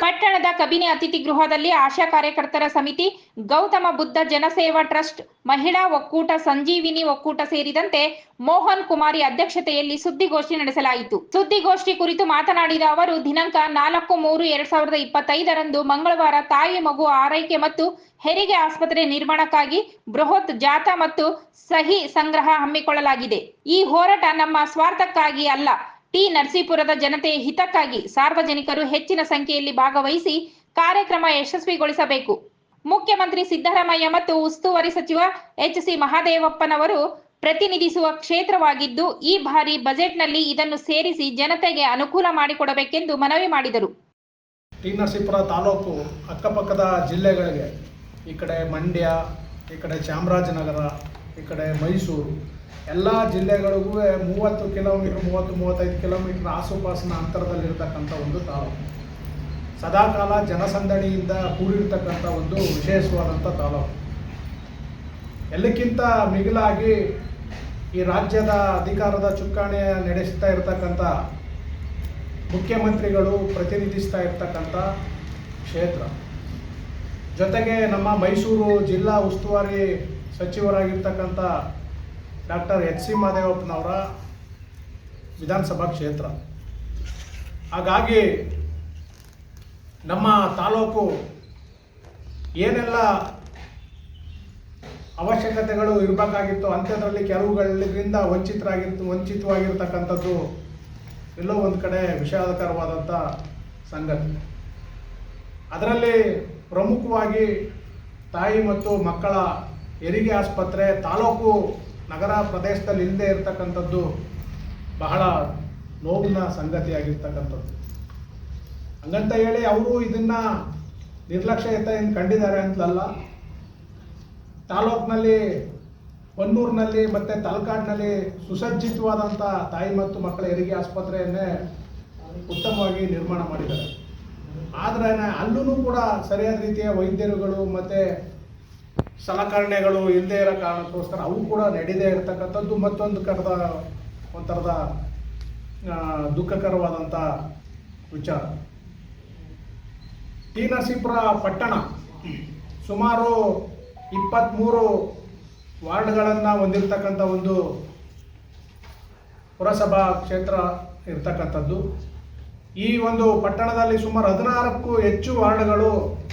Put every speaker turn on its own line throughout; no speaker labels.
ಪಟ್ಟಣದ ಕಬಿನಿ ಅತಿಥಿ ಗೃಹದಲ್ಲಿ ಆಶಾ ಕಾರ್ಯಕರ್ತರ ಸಮಿತಿ ಗೌತಮ ಬುದ್ಧ ಜನಸೇವಾ ಟ್ರಸ್ಟ್ ಮಹಿಳಾ ಒಕ್ಕೂಟ ಸಂಜೀವಿನಿ ಒಕ್ಕೂಟ ಸೇರಿದಂತೆ ಮೋಹನ್ ಕುಮಾರಿ ಅಧ್ಯಕ್ಷತೆಯಲ್ಲಿ ಸುದ್ದಿಗೋಷ್ಠಿ ನಡೆಸಲಾಯಿತು ಸುದ್ದಿಗೋಷ್ಠಿ ಕುರಿತು ಮಾತನಾಡಿದ ಅವರು ದಿನಾಂಕ ನಾಲ್ಕು ಮೂರು ಎರಡ್ ಸಾವಿರದ ಇಪ್ಪತ್ತೈದರಂದು ಮಂಗಳವಾರ ತಾಯಿ ಮಗು ಆರೈಕೆ ಮತ್ತು ಹೆರಿಗೆ ಆಸ್ಪತ್ರೆ ನಿರ್ಮಾಣಕ್ಕಾಗಿ ಬೃಹತ್ ಜಾಥಾ ಮತ್ತು ಸಹಿ ಸಂಗ್ರಹ ಹಮ್ಮಿಕೊಳ್ಳಲಾಗಿದೆ ಈ ಹೋರಾಟ ನಮ್ಮ ಸ್ವಾರ್ಥಕ್ಕಾಗಿ ಅಲ್ಲ ಟಿ ನರಸೀಪುರದ ಜನತೆ ಹಿತಕ್ಕಾಗಿ ಸಾರ್ವಜನಿಕರು ಹೆಚ್ಚಿನ ಸಂಖ್ಯೆಯಲ್ಲಿ ಭಾಗವಹಿಸಿ ಕಾರ್ಯಕ್ರಮ ಯಶಸ್ವಿಗೊಳಿಸಬೇಕು ಮುಖ್ಯಮಂತ್ರಿ ಸಿದ್ದರಾಮಯ್ಯ ಮತ್ತು ಉಸ್ತುವಾರಿ ಸಚಿವ ಎಚ್ ಸಿ ಮಹಾದೇವಪ್ಪನವರು ಪ್ರತಿನಿಧಿಸುವ ಕ್ಷೇತ್ರವಾಗಿದ್ದು ಈ ಬಾರಿ ಬಜೆಟ್ನಲ್ಲಿ ಇದನ್ನು ಸೇರಿಸಿ ಜನತೆಗೆ ಅನುಕೂಲ ಮಾಡಿಕೊಡಬೇಕೆಂದು ಮನವಿ ಮಾಡಿದರು
ಟಿ ನರಸೀಪುರ ತಾಲೂಕು ಅಕ್ಕಪಕ್ಕದ ಜಿಲ್ಲೆಗಳಿಗೆ ಈ ಕಡೆ ಮಂಡ್ಯ ಈ ಕಡೆ ಚಾಮರಾಜನಗರ ಈ ಕಡೆ ಮೈಸೂರು ಎಲ್ಲ ಜಿಲ್ಲೆಗಳಿಗೂ ಮೂವತ್ತು ಕಿಲೋಮೀಟ್ರ್ ಮೂವತ್ತು ಮೂವತ್ತೈದು ಕಿಲೋಮೀಟ್ರ್ ಆಸುಪಾಸಿನ ಅಂತರದಲ್ಲಿರ್ತಕ್ಕಂಥ ಒಂದು ತಾಲೂಕು ಸದಾಕಾಲ ಜನಸಂದಣಿಯಿಂದ ಕೂಡಿರ್ತಕ್ಕಂಥ ಒಂದು ವಿಶೇಷವಾದಂಥ ತಾಲೂಕು ಎಲ್ಲಕ್ಕಿಂತ ಮಿಗಿಲಾಗಿ ಈ ರಾಜ್ಯದ ಅಧಿಕಾರದ ಚುಕ್ಕಾಣಿ ನಡೆಸ್ತಾ ಇರತಕ್ಕಂಥ ಮುಖ್ಯಮಂತ್ರಿಗಳು ಪ್ರತಿನಿಧಿಸ್ತಾ ಇರ್ತಕ್ಕಂಥ ಕ್ಷೇತ್ರ ಜೊತೆಗೆ ನಮ್ಮ ಮೈಸೂರು ಜಿಲ್ಲಾ ಉಸ್ತುವಾರಿ ಸಚಿವರಾಗಿರ್ತಕ್ಕಂಥ ಡಾಕ್ಟರ್ ಎಚ್ ಸಿ ಮಹದೇವಪ್ಪನವರ ವಿಧಾನಸಭಾ ಕ್ಷೇತ್ರ ಹಾಗಾಗಿ ನಮ್ಮ ತಾಲೂಕು ಏನೆಲ್ಲ ಅವಶ್ಯಕತೆಗಳು ಇರಬೇಕಾಗಿತ್ತು ಅಂಥದ್ರಲ್ಲಿ ಕೆಲವುಗಳಿಂದ ವಂಚಿತರಾಗಿರ್ತು ವಂಚಿತವಾಗಿರ್ತಕ್ಕಂಥದ್ದು ಎಲ್ಲೋ ಒಂದು ಕಡೆ ವಿಷಾದಕರವಾದಂಥ ಸಂಗತಿ ಅದರಲ್ಲಿ ಪ್ರಮುಖವಾಗಿ ತಾಯಿ ಮತ್ತು ಮಕ್ಕಳ ಹೆರಿಗೆ ಆಸ್ಪತ್ರೆ ತಾಲೂಕು ನಗರ ಪ್ರದೇಶದಲ್ಲಿ ಇಲ್ಲದೆ ಇರತಕ್ಕಂಥದ್ದು ಬಹಳ ನೋವಿನ ಸಂಗತಿಯಾಗಿರ್ತಕ್ಕಂಥದ್ದು ಹಂಗಂತ ಹೇಳಿ ಅವರು ಇದನ್ನು ನಿರ್ಲಕ್ಷ್ಯತ ಏನು ಕಂಡಿದ್ದಾರೆ ಅಂತಲ್ಲ ತಾಲೂಕಿನಲ್ಲಿ ಹೊನ್ನೂರ್ನಲ್ಲಿ ಮತ್ತು ತಲಕಾಡಿನಲ್ಲಿ ಸುಸಜ್ಜಿತವಾದಂಥ ತಾಯಿ ಮತ್ತು ಮಕ್ಕಳ ಹೆರಿಗೆ ಆಸ್ಪತ್ರೆಯನ್ನೇ ಉತ್ತಮವಾಗಿ ನಿರ್ಮಾಣ ಮಾಡಿದ್ದಾರೆ ಆದರೆ ಅಲ್ಲೂ ಕೂಡ ಸರಿಯಾದ ರೀತಿಯ ವೈದ್ಯರುಗಳು ಮತ್ತು ಸಲಕರಣೆಗಳು ಇಲ್ಲದೆ ಇರೋ ಕಾರಣಕ್ಕೋಸ್ಕರ ಅವು ಕೂಡ ನಡೀದೇ ಇರತಕ್ಕಂಥದ್ದು ಮತ್ತೊಂದು ಕರದ ಒಂಥರದ ದುಃಖಕರವಾದಂಥ ವಿಚಾರ ಟಿ ನರಸೀಪುರ ಪಟ್ಟಣ ಸುಮಾರು ಇಪ್ಪತ್ತ್ಮೂರು ವಾರ್ಡ್ಗಳನ್ನು ಹೊಂದಿರತಕ್ಕಂಥ ಒಂದು ಪುರಸಭಾ ಕ್ಷೇತ್ರ ಇರ್ತಕ್ಕಂಥದ್ದು ಈ ಒಂದು ಪಟ್ಟಣದಲ್ಲಿ ಸುಮಾರು ಹದಿನಾರಕ್ಕೂ ಹೆಚ್ಚು ವಾರ್ಡ್ಗಳು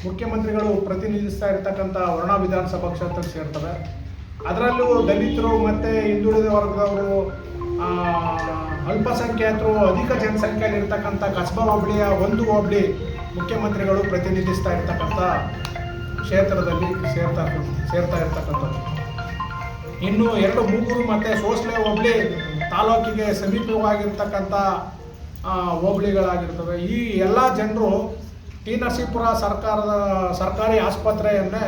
ಮುಖ್ಯಮಂತ್ರಿಗಳು ಪ್ರತಿನಿಧಿಸ್ತಾ ಇರ್ತಕ್ಕಂಥ ವರ್ಣ ವಿಧಾನಸಭಾ ಕ್ಷೇತ್ರಕ್ಕೆ ಸೇರ್ತವೆ ಅದರಲ್ಲೂ ದಲಿತರು ಮತ್ತು ಹಿಂದುಳಿದ ವರ್ಗದವರು ಅಲ್ಪಸಂಖ್ಯಾತರು ಅಧಿಕ ಜನಸಂಖ್ಯೆಯಲ್ಲಿ ಇರ್ತಕ್ಕಂಥ ಕಸಬಾ ಹೋಬಳಿಯ ಒಂದು ಹೋಬಳಿ ಮುಖ್ಯಮಂತ್ರಿಗಳು ಪ್ರತಿನಿಧಿಸ್ತಾ ಇರ್ತಕ್ಕಂಥ ಕ್ಷೇತ್ರದಲ್ಲಿ ಸೇರ್ತಾ ಸೇರ್ತಾ ಇರ್ತಕ್ಕಂಥದ್ದು ಇನ್ನು ಎರಡು ಮೂವರು ಮತ್ತು ಸೋಸ್ಲೆ ಹೋಬಳಿ ತಾಲೂಕಿಗೆ ಸಮೀಪವಾಗಿರ್ತಕ್ಕಂಥ ಹೋಬಳಿಗಳಾಗಿರ್ತವೆ ಈ ಎಲ್ಲ ಜನರು ಟಿ ನರಸೀಪುರ ಸರ್ಕಾರದ ಸರ್ಕಾರಿ ಆಸ್ಪತ್ರೆಯನ್ನೇ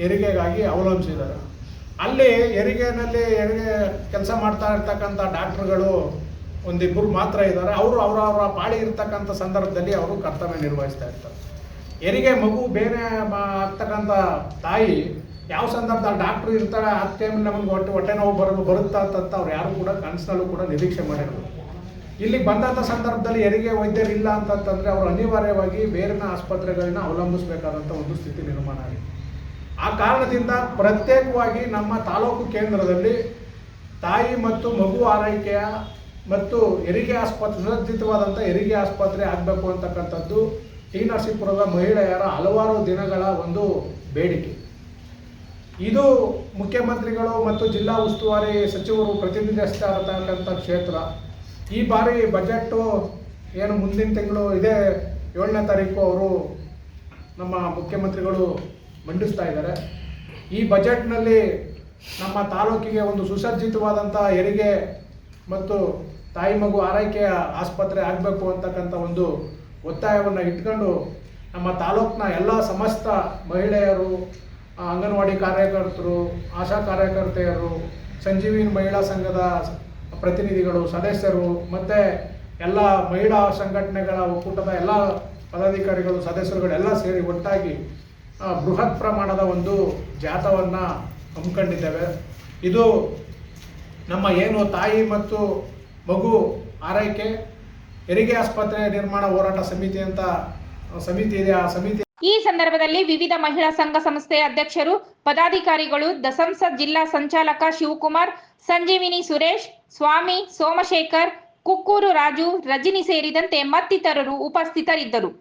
ಹೆರಿಗೆಗಾಗಿ ಅವಲಂಬಿಸಿದ್ದಾರೆ ಅಲ್ಲಿ ಹೆರಿಗೆನಲ್ಲಿ ಹೆರಿಗೆ ಕೆಲಸ ಮಾಡ್ತಾ ಇರ್ತಕ್ಕಂಥ ಡಾಕ್ಟ್ರುಗಳು ಒಂದಿಬ್ಬರು ಮಾತ್ರ ಇದ್ದಾರೆ ಅವರು ಅವರವರ ಪಾಳಿ ಇರ್ತಕ್ಕಂಥ ಸಂದರ್ಭದಲ್ಲಿ ಅವರು ಕರ್ತವ್ಯ ನಿರ್ವಹಿಸ್ತಾ ಇರ್ತಾರೆ ಹೆರಿಗೆ ಮಗು ಬೇರೆ ಆಗ್ತಕ್ಕಂಥ ತಾಯಿ ಯಾವ ಸಂದರ್ಭದಲ್ಲಿ ಡಾಕ್ಟ್ರು ಇರ್ತಾರೆ ಆ ಟೈಮಲ್ಲಿ ನಮಗೆ ಹೊಟ್ಟೆ ಹೊಟ್ಟೆ ನೋವು ಬರಲು ಬರುತ್ತಾ ಅಂತ ಅವ್ರು ಯಾರು ಕೂಡ ಕನಸಿನಲ್ಲೂ ಕೂಡ ನಿರೀಕ್ಷೆ ಮಾಡಿರಬೇಕು ಇಲ್ಲಿ ಬಂದಂಥ ಸಂದರ್ಭದಲ್ಲಿ ಹೆರಿಗೆ ವೈದ್ಯರಿಲ್ಲ ಇಲ್ಲ ಅಂತಂತಂದರೆ ಅವರು ಅನಿವಾರ್ಯವಾಗಿ ಬೇರಿನ ಆಸ್ಪತ್ರೆಗಳನ್ನ ಅವಲಂಬಿಸಬೇಕಾದಂಥ ಒಂದು ಸ್ಥಿತಿ ನಿರ್ಮಾಣ ಆಗಿದೆ ಆ ಕಾರಣದಿಂದ ಪ್ರತ್ಯೇಕವಾಗಿ ನಮ್ಮ ತಾಲೂಕು ಕೇಂದ್ರದಲ್ಲಿ ತಾಯಿ ಮತ್ತು ಮಗು ಆರೈಕೆಯ ಮತ್ತು ಹೆರಿಗೆ ಆಸ್ಪತ್ರೆ ಸುರಕ್ಷಿತವಾದಂಥ ಹೆರಿಗೆ ಆಸ್ಪತ್ರೆ ಆಗಬೇಕು ಅಂತಕ್ಕಂಥದ್ದು ಟಿ ನರಸೀಪುರದ ಮಹಿಳೆಯರ ಹಲವಾರು ದಿನಗಳ ಒಂದು ಬೇಡಿಕೆ ಇದು ಮುಖ್ಯಮಂತ್ರಿಗಳು ಮತ್ತು ಜಿಲ್ಲಾ ಉಸ್ತುವಾರಿ ಸಚಿವರು ಪ್ರತಿನಿಧಿಸ್ತಾ ಇರತಕ್ಕಂಥ ಕ್ಷೇತ್ರ ಈ ಬಾರಿ ಬಜೆಟ್ಟು ಏನು ಮುಂದಿನ ತಿಂಗಳು ಇದೇ ಏಳನೇ ತಾರೀಕು ಅವರು ನಮ್ಮ ಮುಖ್ಯಮಂತ್ರಿಗಳು ಮಂಡಿಸ್ತಾ ಇದ್ದಾರೆ ಈ ಬಜೆಟ್ನಲ್ಲಿ ನಮ್ಮ ತಾಲೂಕಿಗೆ ಒಂದು ಸುಸಜ್ಜಿತವಾದಂಥ ಹೆರಿಗೆ ಮತ್ತು ತಾಯಿ ಮಗು ಆರೈಕೆಯ ಆಸ್ಪತ್ರೆ ಆಗಬೇಕು ಅಂತಕ್ಕಂಥ ಒಂದು ಒತ್ತಾಯವನ್ನು ಇಟ್ಕೊಂಡು ನಮ್ಮ ತಾಲೂಕಿನ ಎಲ್ಲ ಸಮಸ್ತ ಮಹಿಳೆಯರು ಅಂಗನವಾಡಿ ಕಾರ್ಯಕರ್ತರು ಆಶಾ ಕಾರ್ಯಕರ್ತೆಯರು ಸಂಜೀವಿನಿ ಮಹಿಳಾ ಸಂಘದ ಪ್ರತಿನಿಧಿಗಳು ಸದಸ್ಯರು ಮತ್ತು ಎಲ್ಲ ಮಹಿಳಾ ಸಂಘಟನೆಗಳ ಒಕ್ಕೂಟದ ಎಲ್ಲ ಪದಾಧಿಕಾರಿಗಳು ಸದಸ್ಯರುಗಳೆಲ್ಲ ಸೇರಿ ಒಟ್ಟಾಗಿ ಬೃಹತ್ ಪ್ರಮಾಣದ ಒಂದು ಜಾಥವನ್ನು ಹಮ್ಮಿಕೊಂಡಿದ್ದೇವೆ ಇದು ನಮ್ಮ ಏನು ತಾಯಿ ಮತ್ತು ಮಗು ಆರೈಕೆ ಹೆರಿಗೆ ಆಸ್ಪತ್ರೆ ನಿರ್ಮಾಣ ಹೋರಾಟ ಸಮಿತಿ ಅಂತ ಸಮಿತಿ ಇದೆ ಆ ಸಮಿತಿ
ಈ ಸಂದರ್ಭದಲ್ಲಿ ವಿವಿಧ ಮಹಿಳಾ ಸಂಘ ಸಂಸ್ಥೆಯ ಅಧ್ಯಕ್ಷರು ಪದಾಧಿಕಾರಿಗಳು ದಸಂಸ ಜಿಲ್ಲಾ ಸಂಚಾಲಕ ಶಿವಕುಮಾರ್ ಸಂಜೀವಿನಿ ಸುರೇಶ್ ಸ್ವಾಮಿ ಸೋಮಶೇಖರ್ ಕುಕ್ಕೂರು ರಾಜು ರಜಿನಿ ಸೇರಿದಂತೆ ಮತ್ತಿತರರು ಉಪಸ್ಥಿತರಿದ್ದರು